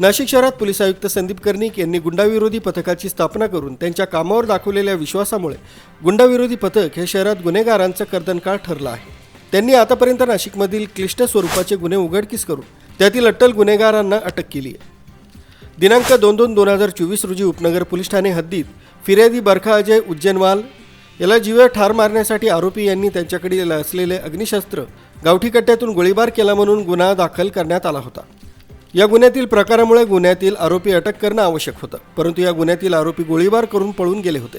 नाशिक शहरात पोलीस आयुक्त संदीप कर्णिक यांनी गुंडाविरोधी पथकाची स्थापना करून त्यांच्या कामावर दाखवलेल्या विश्वासामुळे गुंडाविरोधी पथक हे शहरात गुन्हेगारांचं कर्दनकाळ ठरलं आहे. त्यांनी आतापर्यंत नाशिकमधील क्लिष्ट स्वरूपाचे गुन्हे उघडकीस करून त्यातील अट्टल गुन्हेगारांना अटक केली आहे. दिनांक दोन दोन दोन हजार चोवीस रोजी उपनगर पोलीस ठाणे हद्दीत फिर्यादी बरखा अजय उज्जैनवाल याला जीवे ठार मारण्यासाठी आरोपी यांनी त्यांच्याकडे असलेले अग्निशस्त्र गावठी कट्ट्यातून गोळीबार केला म्हणून गुन्हा दाखल करण्यात आला होता. या गुन्ह्यातील प्रकारामुळे गुन्ह्यातील आरोपी अटक करणं आवश्यक होतं परंतु या गुन्ह्यातील आरोपी गोळीबार करून पळून गेले होते.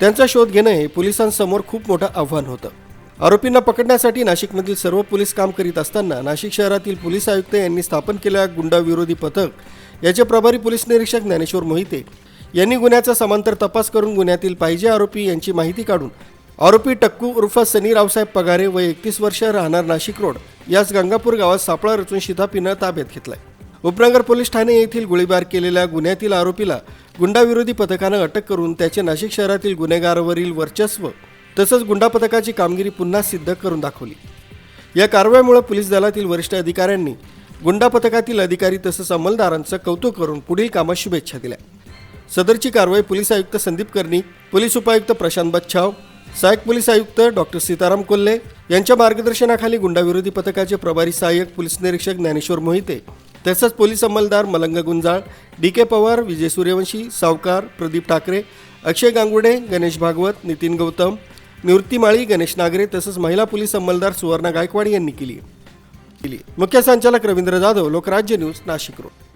त्यांचा शोध घेणं हे पोलिसांसमोर खूप मोठं आव्हान होतं. आरोपींना पकडण्यासाठी नाशिकमधील सर्व पोलीस काम करीत असताना नाशिक शहरातील पोलीस आयुक्त यांनी स्थापन केलेल्या गुंडाविरोधी पथक याचे प्रभारी पोलीस निरीक्षक ज्ञानेश्वर मोहिते यांनी गुन्ह्याचा समांतर तपास करून गुन्ह्यातील पाहिजे आरोपी यांची माहिती काढून आरोपी टक्कू उर्फ सनी रावसाहेब पगारे व एकतीस वर्ष राहणार नाशिक रोड याच गंगापूर गावात सापळा रचून शितापीनं ताब्यात घेतलाय. उपनगर पोलीस ठाणे येथील गोळीबार केलेल्या गुन्ह्यातील आरोपीला गुंडाविरोधी पथकानं अटक करून त्याचे नाशिक शहरातील गुन्हेगारावरील वर्चस्व तसंच गुंडा पथकाची कामगिरी पुन्हा सिद्ध करून दाखवली. या कारवाईमुळे पोलीस दलातील वरिष्ठ अधिकाऱ्यांनी गुंडा पथकातील अधिकारी तसंच अंमलदारांचं कौतुक करून पुढील कामात शुभेच्छा दिल्या. सदरची कारवाई पोलीस आयुक्त संदीप कर्णी पोलीस उपायुक्त प्रशांत बच्छाव सहाय्यक पोलीस आयुक्त डॉक्टर सीताराम कोल्हे यांच्या मार्गदर्शनाखाली गुंडाविरोधी पथकाचे प्रभारी सहाय्यक पोलीस निरीक्षक ज्ञानेश्वर मोहिते तसंच पोलीस अंमलदार मलंग गुंजाळ डी के पवार विजय सूर्यवंशी सावकार प्रदीप ठाकरे अक्षय गांगुडे गणेश भागवत नितीन गौतम निवृत्ती माळी गणेश नागरे तसंच महिला पोलीस अंमलदार सुवर्णा गायकवाड यांनी केली केली मुख्य संचालक रवींद्र जाधव लोकराज्य न्यूज नाशिक रोड.